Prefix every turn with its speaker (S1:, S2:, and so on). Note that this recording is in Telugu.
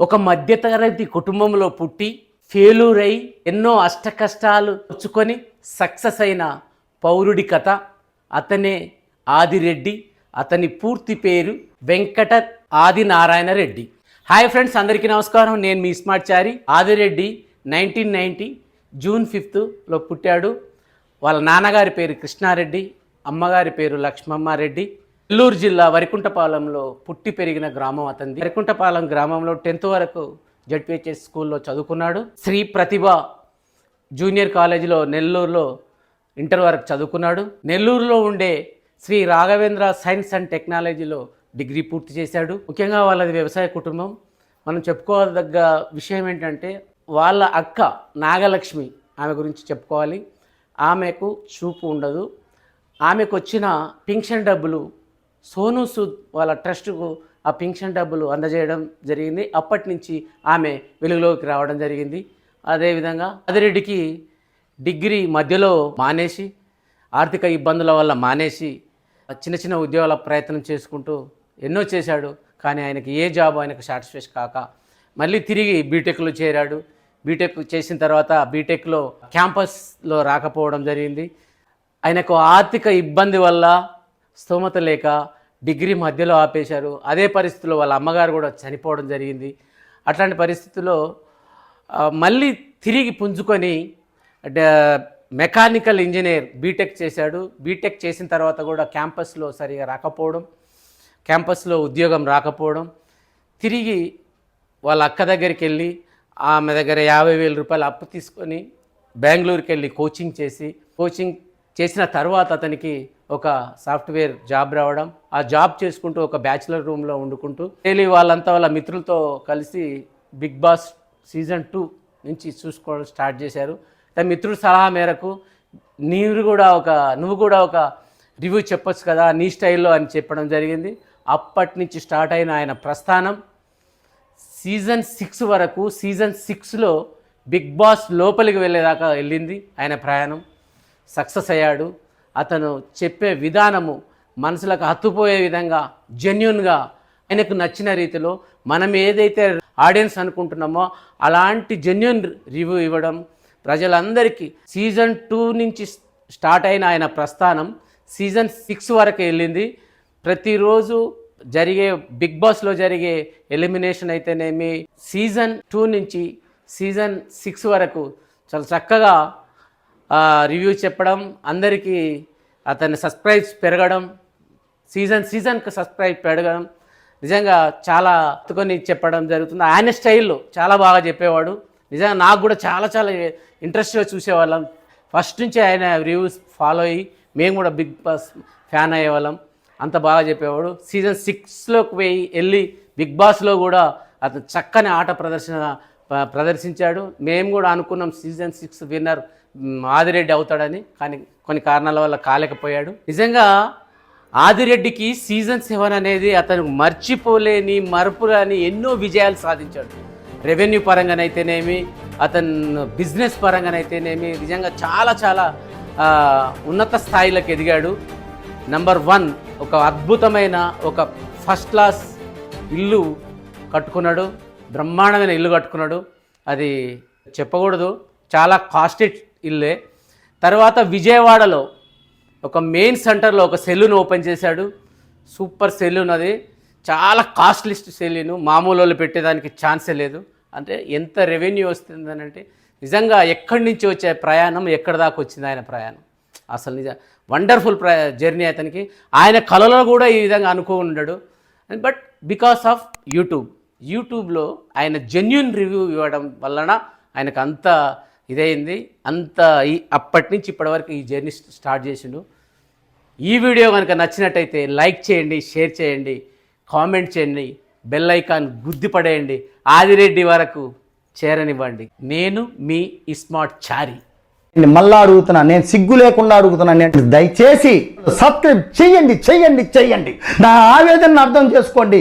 S1: ఒక మధ్యతరగతి కుటుంబంలో పుట్టి ఫెయిలూర్ అయి ఎన్నో అష్టకష్టాలు వచ్చుకొని సక్సెస్ అయిన పౌరుడి కథ. అతనే ఆదిరెడ్డి. అతని పూర్తి పేరు వెంకట ఆదినారాయణ రెడ్డి. హాయ్ ఫ్రెండ్స్ అందరికీ నమస్కారం. నేను మీ smart Chari Adireddy. Nineteen ninety June ఫిఫ్త్లో పుట్టాడు. వాళ్ళ నాన్నగారి పేరు కృష్ణారెడ్డి. అమ్మగారి పేరు లక్ష్మమ్మారెడ్డి నెల్లూరు జిల్లా వరికుంటపాలెంలో పుట్టి పెరిగిన గ్రామం అతనిది వరికుంటపాలెం గ్రామంలో టెన్త్ వరకు జడ్పిహెచ్ఎస్ స్కూల్లో చదువుకున్నాడు. శ్రీ ప్రతిభ జూనియర్ కాలేజీలో నెల్లూరులో ఇంటర్ వరకు చదువుకున్నాడు. నెల్లూరులో ఉండే శ్రీ రాఘవేంద్ర సైన్స్ అండ్ టెక్నాలజీలో డిగ్రీ పూర్తి చేశాడు. ముఖ్యంగా వాళ్ళది వ్యవసాయ కుటుంబం. మనం చెప్పుకోదగ్గ విషయం ఏంటంటే వాళ్ళ అక్క నాగలక్ష్మి ఆమె గురించి చెప్పుకోవాలి. ఆమెకు చూపు ఉండదు. ఆమెకు వచ్చిన పింఛన్ డబ్బులు సోను సూద్ వాళ్ళ ట్రస్ట్కు ఆ పింఛన్ డబ్బులు అందజేయడం జరిగింది. అప్పటి నుంచి ఆమె వెలుగులోకి రావడం జరిగింది. అదేవిధంగా అదిరెడ్డికి డిగ్రీ మధ్యలో మానేసి ఆర్థిక ఇబ్బందుల వల్ల మానేసి చిన్న చిన్న ఉద్యోగాల ప్రయత్నం చేసుకుంటూ ఎన్నో చేశాడు. కానీ ఆయనకి ఏ జాబ్ ఆయనకు సాటిస్ఫైస్ కాక మళ్ళీ తిరిగి బీటెక్లో చేరాడు. బీటెక్ చేసిన తర్వాత బీటెక్లో క్యాంపస్లో రాకపోవడం జరిగింది. ఆయనకు ఆర్థిక ఇబ్బంది వల్ల స్తోమత లేక డిగ్రీ మధ్యలో ఆపేశారు. అదే పరిస్థితిలో వాళ్ళ అమ్మగారు కూడా చనిపోవడం జరిగింది. అట్లాంటి పరిస్థితుల్లో మళ్ళీ తిరిగి పుంజుకొని మెకానికల్ ఇంజనీర్ బీటెక్ చేశాడు. బీటెక్ చేసిన తర్వాత కూడా క్యాంపస్లో సరిగా రాకపోవడం క్యాంపస్లో ఉద్యోగం రాకపోవడం తిరిగి వాళ్ళ అక్క దగ్గరికి వెళ్ళి ఆమె దగ్గర యాభై వేల రూపాయలు అప్పు తీసుకొని బెంగళూరుకి వెళ్ళి కోచింగ్ చేసి కోచింగ్ చేసిన తర్వాత అతనికి ఒక సాఫ్ట్వేర్ జాబ్ రావడం ఆ జాబ్ చేసుకుంటూ ఒక బ్యాచిలర్ రూమ్లో వండుకుంటూ డైలీ వాళ్ళంతా వాళ్ళ మిత్రులతో కలిసి బిగ్ బాస్ సీజన్ టూ నుంచి చూసుకోవడం స్టార్ట్ చేశారు. తన మిత్రుడి సలహా మేరకు నీవు కూడా ఒక నువ్వు కూడా ఒక రివ్యూ చెప్పొచ్చు కదా నీ స్టైల్లో అని చెప్పడం జరిగింది. అప్పటి నుంచి స్టార్ట్ అయిన ఆయన ప్రస్థానం. సీజన్ సిక్స్ వరకు సీజన్ సిక్స్లో బిగ్ బాస్ లోపలికి వెళ్ళేదాకా వెళ్ళింది ఆయన ప్రయాణం. సక్సెస్ అయ్యాడు. అతను చెప్పే విధానము మనసులకు హత్తుపోయే విధంగా జెన్యున్గా ఆయనకు నచ్చిన రీతిలో మనం ఏదైతే ఆడియన్స్ అనుకుంటున్నామో అలాంటి జెన్యున్ రివ్యూ ఇవ్వడం ప్రజలందరికీ సీజన్ టూ నుంచి స్టార్ట్ అయిన ఆయన ప్రస్థానం సీజన్ సిక్స్ వరకు వెళ్ళింది. ప్రతిరోజు జరిగే బిగ్ బాస్లో జరిగే ఎలిమినేషన్ అయితేనేమి సీజన్ టూ నుంచి సీజన్ సిక్స్ వరకు చాలా చక్కగా రివ్యూ చెప్పడం అందరికీ అతని సబ్స్క్రైబ్స్ పెరగడం సీజన్ సీజన్కి సబ్స్క్రైబ్ పెరగడం నిజంగా చాలా అతుకొని చెప్పడం జరుగుతుంది. ఆయన స్టైల్లో చాలా బాగా చెప్పేవాడు. నిజంగా నాకు కూడా చాలా చాలా ఇంట్రెస్ట్గా చూసేవాళ్ళం. ఫస్ట్ నుంచి ఆయన రివ్యూస్ ఫాలో అయ్యి మేము కూడా బిగ్ బాస్ ఫ్యాన్ అయ్యేవాళ్ళం. అంత బాగా చెప్పేవాడు. సీజన్ సిక్స్లోకి పోయి వెళ్ళి బిగ్ బాస్లో కూడా అతను చక్కని ఆట ప్రదర్శన ప- ప్రదర్శించాడు. మేము కూడా అనుకున్నాం సీజన్ సిక్స్ విన్నర్ ఆదిరెడ్డి అవుతాడని కానీ కొన్ని కారణాల వల్ల కాలేకపోయాడు. నిజంగా ఆదిరెడ్డికి సీజన్ సెవెన్ అనేది అతను మర్చిపోలేని మరపురాని ఎన్నో విజయాలు సాధించాడు. రెవెన్యూ పరంగానైతేనేమి అతను బిజినెస్ పరంగానైతేనేమి నిజంగా చాలా చాలా ఉన్నత స్థాయిలకు ఎదిగాడు. నంబర్ వన్ ఒక అద్భుతమైన ఒక ఫస్ట్ క్లాస్ ఇల్లు కట్టుకున్నాడు. బ్రహ్మాండమైన ఇల్లు కట్టుకున్నాడు. అది చెప్పకూడదు. చాలా కాస్ట్లీ ఇల్లే. తర్వాత విజయవాడలో ఒక మెయిన్ సెంటర్లో ఒక సెలూన్ ఓపెన్ చేశాడు. సూపర్ సెలూన్ అది. చాలా కాస్ట్లిస్ట్ సెలూన్. మామూలు వాళ్ళు పెట్టేదానికి ఛాన్సే లేదు. అంటే ఎంత రెవెన్యూ వస్తుందని అంటే నిజంగా ఎక్కడి నుంచి వచ్చే ప్రయాణం ఎక్కడి దాకా వచ్చింది ఆయన ప్రయాణం. అసలు నిజ వండర్ఫుల్ ప్రయా జర్నీ అతనికి. ఆయన కళలో కూడా ఈ విధంగా అనుకో ఉన్నాడు బట్ బికాస్ ఆఫ్ యూట్యూబ్. యూట్యూబ్లో ఆయన జెన్యున్ రివ్యూ ఇవ్వడం వలన ఆయనకు అంత ఇదైంది. అంత ఈ అప్పటి నుంచి ఇప్పటివరకు ఈ జర్నీ స్టార్ట్ చేసిండు. ఈ వీడియో కనుక నచ్చినట్టయితే లైక్ చేయండి షేర్ చేయండి కామెంట్ చేయండి బెల్ ఐకాన్ గుద్దిపడేయండి ఆదిరెడ్డి వరకు చేరనివ్వండి. నేను మీ ఇస్మార్ట్ చారి.
S2: నేను మళ్ళా అడుగుతున్నా నేను సిగ్గు లేకుండా అడుగుతున్నా నేను దయచేసి సబ్స్క్రైబ్ చేయండి చెయ్యండి చెయ్యండి నా ఆవేదనను అర్థం చేసుకోండి.